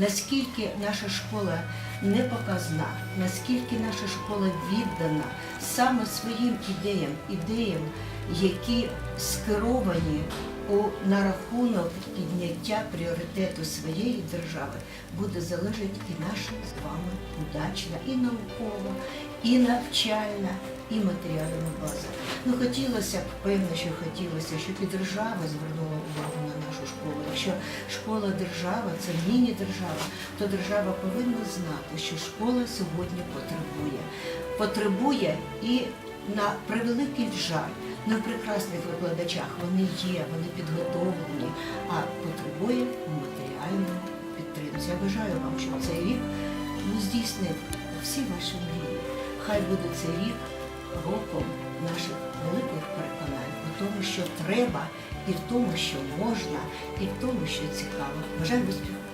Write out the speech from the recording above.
наскільки наша школа не показна, наскільки наша школа віддана саме своїм ідеям, ідеям, які скеровані у на рахунок підняття пріоритету своєї держави, буде залежати і наша з вами удачна, і наукова, і навчальна, і матеріальна база. Ну хотілося б, певно, що хотілося, щоб і держава звернула увагу нашу школу. Якщо школа держава, це міні-держава, то держава повинна знати, що школа сьогодні потребує. Потребує і на превеликий жаль, на прекрасних викладачах вони є, вони підготовлені, а потребує матеріальної підтримки. Я бажаю вам, щоб цей рік здійснив всі ваші мрії. Хай буде цей рік роком наших що треба, і в тому, що можна, і в тому, що цікаво. Бажаю успіху!